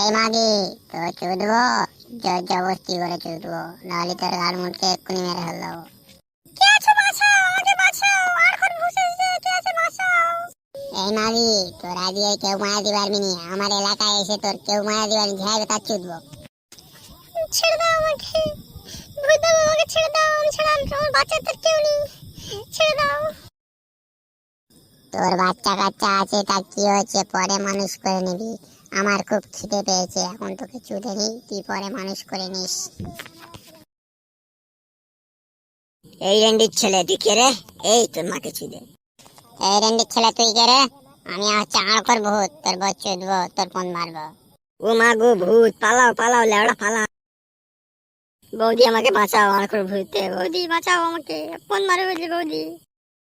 এই মাগি? তো চুদবো? জবরদস্তি করে চুদবো। নাহলে তোর গাল মুটকে এক্ষুনি মেরে বাঁচাও? এই মাগি, তোরা কেউ আমার এলাকায় এসে তোর কেউ দিবার ছেড়ে দাও আমাকে। ভূত ছেড়ে দাও। আমি ছাড়া বাচ্চা তোর কেউ নেই। ছেড়ে দাও। তোর বাচ্চা কাচ্চা আছে, তা কি হচ্ছে পরে মানুষ করে নিবি। আমার খুব খিদে পেয়েছে এখন তোকে চুদে নিই তুই পরে মানুষ করে নিস। এই রেন্ডির ছেলে তুই কে রে? এই তোর মাকে চুদে এই রেন্ডির ছেলে তুই কে রে? আমি হচ্ছে আঁকর ভূত তোর বর চুদবো তোর পন মারবো। ও মা গো ভূত পালাও পালাও লেওড়া পালাও। বৌদি আমাকে বাঁচাও আমার করে ভূতে বৌদি বাঁচাও আমাকে ফোন মারে বলছি বৌদি।